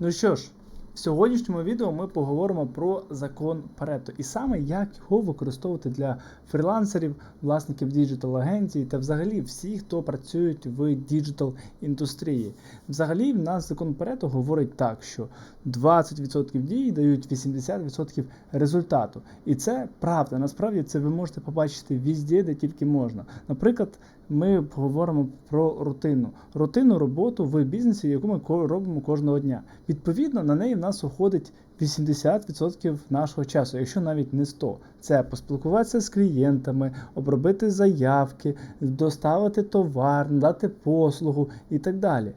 Ну що ж, в сьогоднішньому відео ми поговоримо про закон Парето і саме як його використовувати для фрілансерів, власників діджитал агенцій та взагалі всіх, хто працюють в діджитал індустрії. Взагалі, в нас закон Парето говорить так, що 20% дій дають 80% результату. І це правда. Насправді це ви можете побачити візде, де тільки можна. Наприклад, ми говоримо про рутину. Рутинну роботу в бізнесі, яку ми робимо кожного дня. Відповідно, на неї в нас уходить 80% нашого часу, якщо навіть не 100. Це поспілкуватися з клієнтами, обробити заявки, доставити товар, надати послугу і так далі.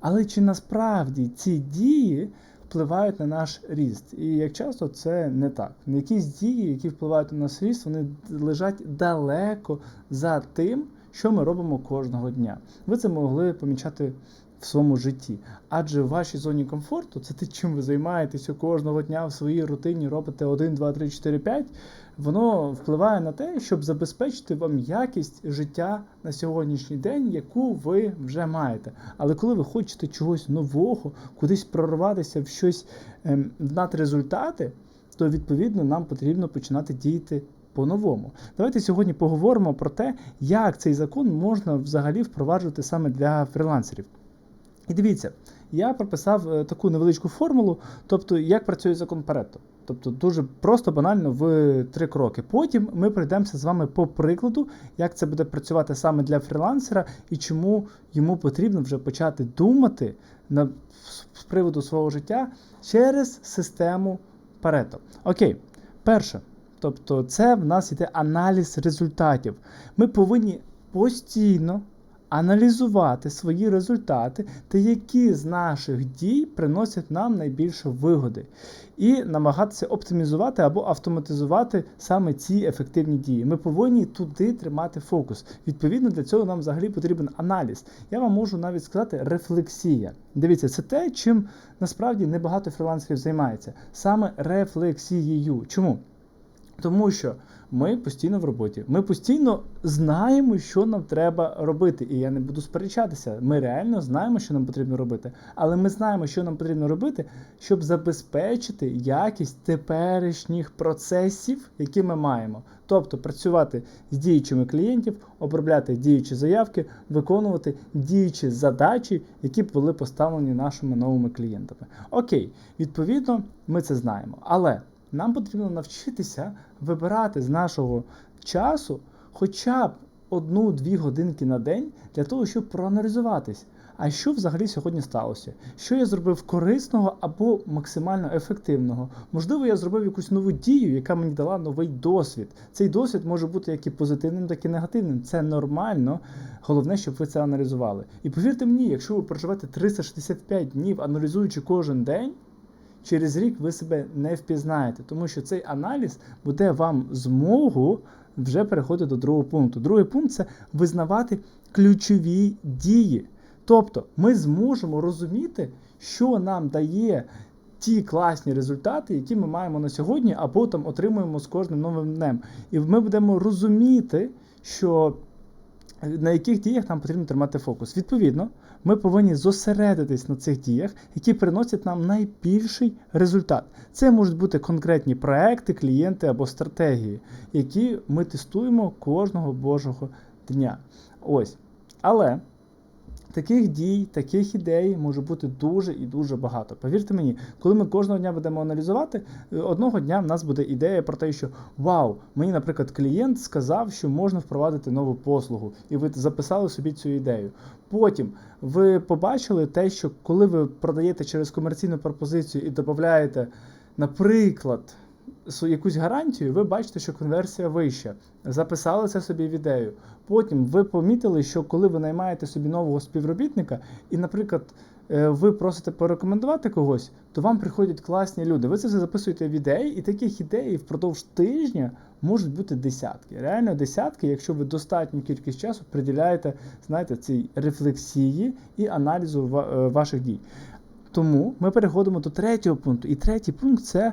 Але чи насправді ці дії впливають на наш ріст? І як часто це не так. Якісь дії, які впливають на наш ріст, вони лежать далеко за тим, що ми робимо кожного дня. Ви це могли помічати в своєму житті. Адже в вашій зоні комфорту це те, чим ви займаєтеся кожного дня в своїй рутині, робите 1, 2, 3, 4, 5, воно впливає на те, щоб забезпечити вам якість життя на сьогоднішній день, яку ви вже маєте. Але коли ви хочете чогось нового, кудись прорватися в щось ем, результати, то відповідно нам потрібно починати діяти по-новому. Давайте сьогодні поговоримо про те, як цей закон можна взагалі впроваджувати саме для фрілансерів. І дивіться, я прописав е, таку невеличку формулу, тобто як працює закон Паретто. Тобто дуже просто, банально в три кроки. Потім ми пройдемося з вами по прикладу, як це буде працювати саме для фрілансера і чому йому потрібно вже почати думати на, з приводу свого життя через систему Паретто. Окей, перше. Тобто, це в нас йде аналіз результатів. Ми повинні постійно аналізувати свої результати та які з наших дій приносять нам найбільше вигоди, і намагатися оптимізувати або автоматизувати саме ці ефективні дії. Ми повинні туди тримати фокус. Відповідно, для цього нам взагалі потрібен аналіз. Я вам можу навіть сказати рефлексія. Дивіться, це те, чим насправді небагато фрілансерів займається. Саме рефлексією. Чому? Тому що ми постійно в роботі. Ми постійно знаємо, що нам треба робити. І я не буду сперечатися. Ми реально знаємо, що нам потрібно робити. Але ми знаємо, що нам потрібно робити, щоб забезпечити якість теперішніх процесів, які ми маємо. Тобто працювати з діючими клієнтів, обробляти діючі заявки, виконувати діючі задачі, які були поставлені нашими новими клієнтами. Окей, відповідно, ми це знаємо. Але нам потрібно навчитися вибирати з нашого часу хоча б одну-дві годинки на день для того, щоб проаналізуватись. А що взагалі сьогодні сталося? Що я зробив корисного або максимально ефективного? Можливо, я зробив якусь нову дію, яка мені дала новий досвід. Цей досвід може бути як і позитивним, так і негативним. Це нормально. Головне, щоб ви це аналізували. І повірте мені, якщо ви проживете 365 днів, аналізуючи кожен день. Через рік ви себе не впізнаєте, тому що цей аналіз буде вам змогу вже переходити до другого пункту. Другий пункт це визнавати ключові дії. Тобто ми зможемо розуміти, що нам дає ті класні результати, які ми маємо на сьогодні, або там отримуємо з кожним новим днем. І ми будемо розуміти, що на яких діях нам потрібно тримати фокус. Відповідно, ми повинні зосередитись на цих діях, які приносять нам найбільший результат. Це можуть бути конкретні проекти, клієнти або стратегії, які ми тестуємо кожного божого дня. Ось. Але таких дій, таких ідей може бути дуже і дуже багато. Повірте мені, коли ми кожного дня будемо аналізувати, е, одного дня в нас буде ідея про те, що вау, мені, наприклад, клієнт сказав, що можна впровадити нову послугу, і ви записали собі цю ідею. Потім ви побачили те, що коли ви продаєте через комерційну пропозицію і додаєте, наприклад, якусь гарантію, ви бачите, що конверсія вища. Записали це собі в ідею. Потім ви помітили, що коли ви наймаєте собі нового співробітника, і, наприклад, е, ви просите порекомендувати когось, то вам приходять класні люди. Ви це все записуєте в ідеї, і таких ідей впродовж тижня можуть бути десятки. Реально десятки, якщо ви достатню кількість часу приділяєте, знаєте, цій рефлексії і аналізу е, ваших дій. Тому ми переходимо до третього пункту. І третій пункт це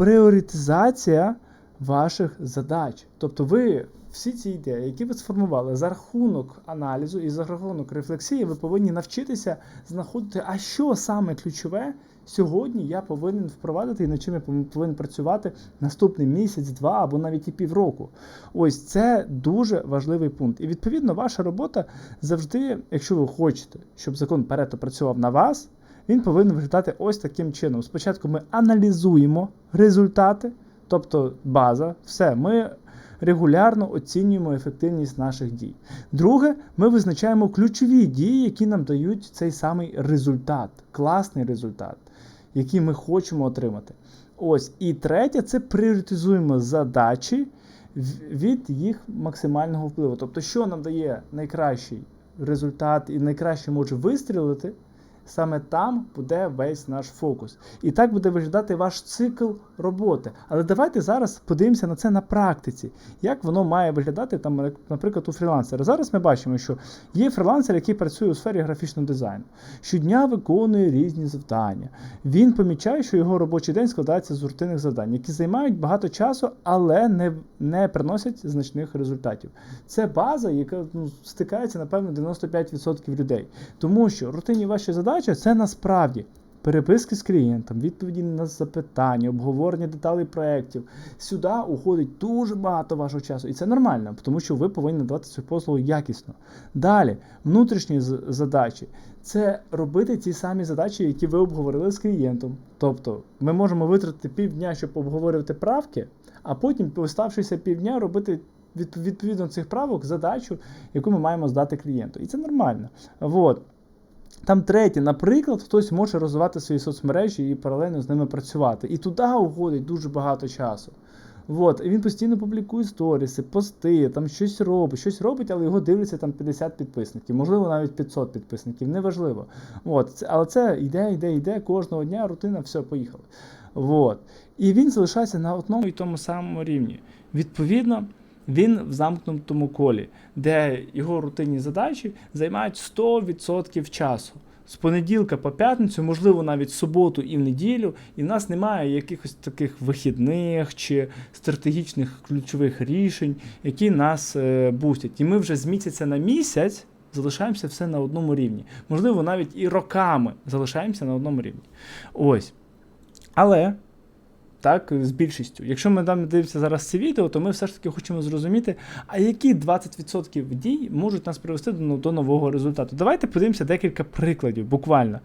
пріоритизація ваших задач. Тобто ви всі ці ідеї, які ви сформували за рахунок аналізу і за рахунок рефлексії, ви повинні навчитися знаходити, а що саме ключове сьогодні я повинен впровадити і над чим я повинен працювати наступний місяць, два або навіть і півроку. Ось це дуже важливий пункт. І відповідно ваша робота завжди, якщо ви хочете, щоб закон Парето працював на вас, він повинен виглядати ось таким чином. Спочатку ми аналізуємо результати, тобто база, все, ми регулярно оцінюємо ефективність наших дій. Друге, ми визначаємо ключові дії, які нам дають цей самий результат, класний результат, який ми хочемо отримати. Ось. І третє, це пріоритизуємо задачі від їх максимального впливу. Тобто, що нам дає найкращий результат і найкраще може вистрілити, саме там буде весь наш фокус. І так буде виглядати ваш цикл роботи. Але давайте зараз подивимося на це на практиці, як воно має виглядати, там, наприклад, у фрілансера. Зараз ми бачимо, що є фрілансер, який працює у сфері графічного дизайну. Щодня виконує різні завдання. Він помічає, що його робочий день складається з рутинних завдань, які займають багато часу, але не, не приносять значних результатів. Це база, яка ну, стикається, напевно, 95% людей. Тому що рутинні ваші задачі це насправді переписки з клієнтом, відповіді на запитання, обговорення деталей проєктів. Сюди уходить дуже багато вашого часу. І це нормально, тому що ви повинні надавати цю послугу якісно. Далі, внутрішні задачі це робити ті самі задачі, які ви обговорили з клієнтом. Тобто, ми можемо витратити півдня, щоб обговорювати правки, а потім, оставшися півдня, робити. Відповідно цих правок задачу, яку ми маємо здати клієнту. І це нормально. Вот. Там третє, наприклад, хтось може розвивати свої соцмережі і паралельно з ними працювати. І туди уходить дуже багато часу. От, і він постійно публікує сторіси, пости, там щось робить, щось робить, але його дивляться там 50 підписників, можливо, навіть 500 підписників, неважливо. От, але це йде, йде, йде, кожного дня рутина, все, поїхали. От. І він залишається на одному і тому самому рівні. Відповідно, він в замкнутому колі, де його рутинні задачі займають 100% часу. З понеділка по п'ятницю, можливо, навіть суботу і в неділю, і в нас немає якихось таких вихідних чи стратегічних ключових рішень, які нас е, бустять. І ми вже з місяця на місяць залишаємося все на одному рівні. Можливо, навіть і роками залишаємося на одному рівні. Ось. Але так, з більшістю. Якщо ми там дивимося зараз це відео, то ми все ж таки хочемо зрозуміти, а які 20% дій можуть нас привести до, до нового результату. Давайте подивимося декілька прикладів, буквально.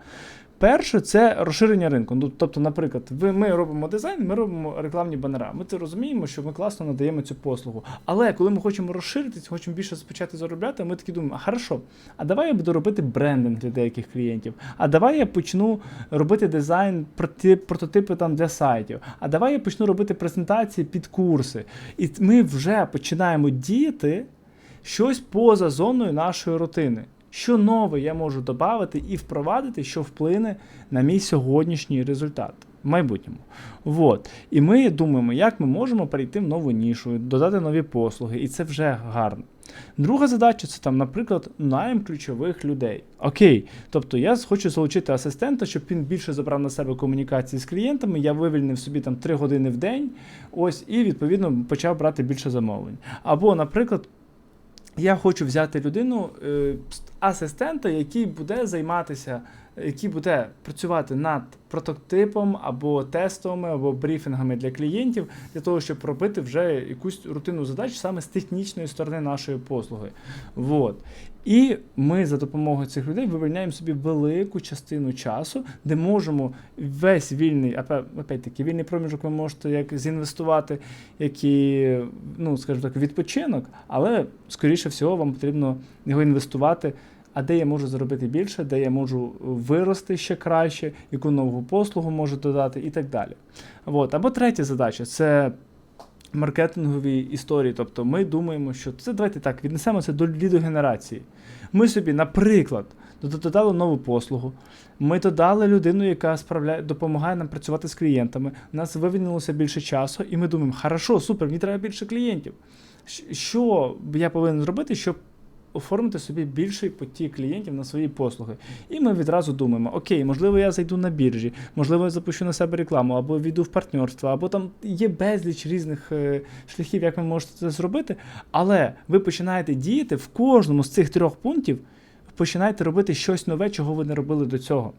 Перше, це розширення ринку. Ну, тобто, наприклад, ви, ми робимо дизайн, ми робимо рекламні банера. Ми це розуміємо, що ми класно надаємо цю послугу. Але коли ми хочемо розширитись, хочемо більше почати заробляти, ми такі думаємо, а хорошо, а давай я буду робити брендинг для деяких клієнтів. А давай я почну робити дизайн, прототипи там для сайтів. А давай я почну робити презентації під курси. І ми вже починаємо діяти щось поза зоною нашої рутини. Що нове я можу додати і впровадити, що вплине на мій сьогоднішній результат в майбутньому. Вот. І ми думаємо, як ми можемо перейти в нову нішу, додати нові послуги, і це вже гарно. Друга задача це там, наприклад, найм ключових людей. Окей, тобто я хочу залучити асистента, щоб він більше забрав на себе комунікації з клієнтами. Я вивільнив собі там 3 години в день, ось і відповідно почав брати більше замовлень. Або, наприклад, я хочу взяти людину, е, асистента, який буде займатися, який буде працювати над прототипом або тестами, або брифінгами для клієнтів, для того, щоб робити вже якусь рутинну задачу саме з технічної сторони нашої послуги. Вот. І ми за допомогою цих людей вивільняємо собі велику частину часу, де можемо весь вільний, опять-таки, вільний проміжок ви можете як зінвестувати, як і, ну, скажімо так, відпочинок, але, скоріше всього, вам потрібно його інвестувати. А де я можу заробити більше, де я можу вирости ще краще, яку нову послугу можу додати і так далі. От. Або третя задача це маркетингові історії. Тобто ми думаємо, що це давайте так, віднесемо це до лідогенерації. Ми собі, наприклад, додали нову послугу. Ми додали людину, яка справляє, допомагає нам працювати з клієнтами. У нас вивільнилося більше часу, і ми думаємо, хорошо, супер, мені треба більше клієнтів. Що я повинен зробити, щоб оформити собі більший потік клієнтів на свої послуги. І ми відразу думаємо: окей, можливо, я зайду на біржі, можливо, я запущу на себе рекламу, або війду в партнерство, або там є безліч різних е, шляхів, як ви можете це зробити. Але ви починаєте діяти в кожному з цих трьох пунктів, починаєте робити щось нове, чого ви не робили до цього.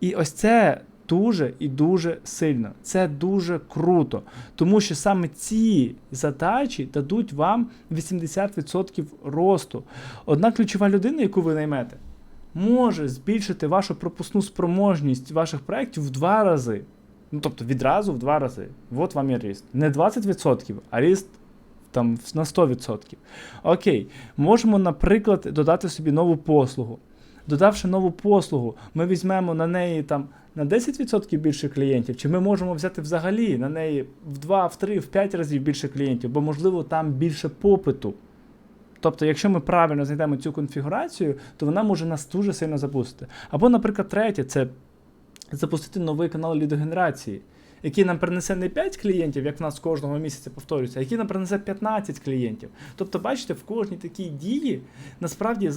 І ось це дуже і дуже сильно. Це дуже круто. Тому що саме ці задачі дадуть вам 80% росту. Одна ключова людина, яку ви наймете, може збільшити вашу пропускну спроможність ваших проєктів в два рази. Ну, тобто відразу в два рази. От вам і ріст. Не 20%, а ріст там на 100%. Окей, можемо, наприклад, додати собі нову послугу. Додавши нову послугу, ми візьмемо на неї там на 10% більше клієнтів, чи ми можемо взяти взагалі на неї в 2, в 3, в 5 разів більше клієнтів, бо можливо там більше попиту. Тобто, якщо ми правильно знайдемо цю конфігурацію, то вона може нас дуже сильно запустити. Або, наприклад, третє це запустити новий канал лідогенерації, який нам принесе не 5 клієнтів, як в нас кожного місяця повторюється, а який нам принесе 15 клієнтів. Тобто, бачите, в кожній такій дії насправді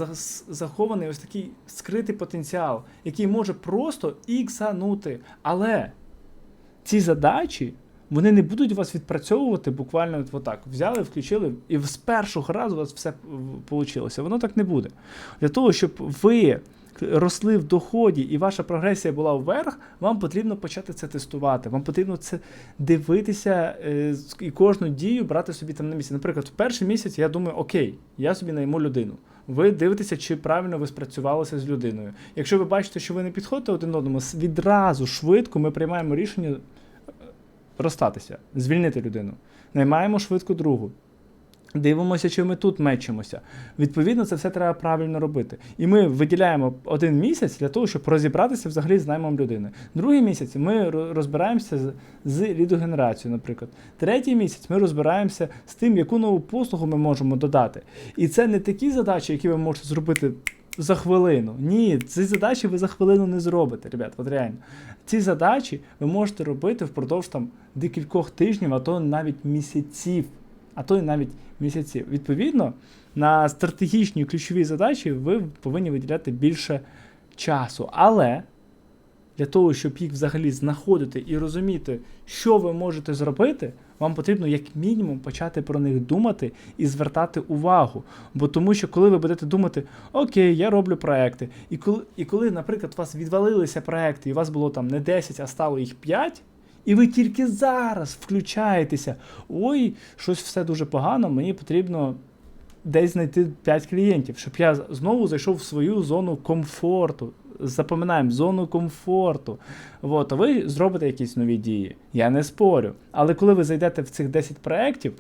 захований ось такий скритий потенціал, який може просто іксанути. Але ці задачі. Вони не будуть вас відпрацьовувати буквально от отак. Взяли, включили, і з першого разу у вас все вийшло. Воно так не буде. Для того, щоб ви росли в доході і ваша прогресія була вверх, вам потрібно почати це тестувати. Вам потрібно це дивитися е, і кожну дію брати собі там на місці. Наприклад, в перший місяць я думаю, окей, я собі найму людину. Ви дивитеся, чи правильно ви спрацювалися з людиною. Якщо ви бачите, що ви не підходите один одному, відразу швидко ми приймаємо рішення е, розстатися, звільнити людину. Наймаємо швидко другу. Дивимося, чи ми тут мечимося. Відповідно, це все треба правильно робити. І ми виділяємо один місяць для того, щоб розібратися взагалі з наймом людини. Другий місяць ми розбираємося з, з лідогенерацією, наприклад. Третій місяць ми розбираємося з тим, яку нову послугу ми можемо додати. І це не такі задачі, які ви можете зробити за хвилину. Ні, ці задачі ви за хвилину не зробите, ребят, от реально. Ці задачі ви можете робити впродовж там декількох тижнів, а то навіть місяців а то й навіть місяців. Відповідно, на стратегічні ключові задачі ви повинні виділяти більше часу. Але для того, щоб їх взагалі знаходити і розуміти, що ви можете зробити, вам потрібно як мінімум почати про них думати і звертати увагу. Бо тому що коли ви будете думати, окей, я роблю проекти, і коли, і коли, наприклад, у вас відвалилися проекти, і у вас було там не 10, а стало їх 5, і ви тільки зараз включаєтеся. Ой, щось все дуже погано, мені потрібно десь знайти 5 клієнтів, щоб я знову зайшов в свою зону комфорту. Запам'ятаємо зону комфорту. От, а ви зробите якісь нові дії. Я не спорю. Але коли ви зайдете в цих 10 проєктів,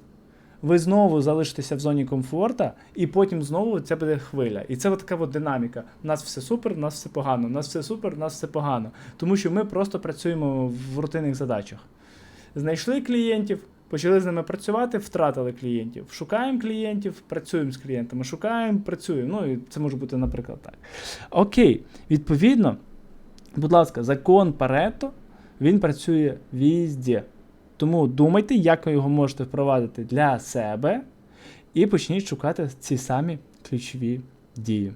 ви знову залишитеся в зоні комфорту, і потім знову це буде хвиля. І це от така от динаміка. У нас все супер, у нас все погано, у нас все супер, у нас все погано. Тому що ми просто працюємо в рутинних задачах. Знайшли клієнтів, почали з ними працювати, втратили клієнтів. Шукаємо клієнтів, працюємо з клієнтами, шукаємо, працюємо. Ну і це може бути, наприклад, так. Окей, відповідно, будь ласка, закон Парето, він працює візде. Тому думайте, як ви його можете впровадити для себе, і почніть шукати ці самі ключові дії.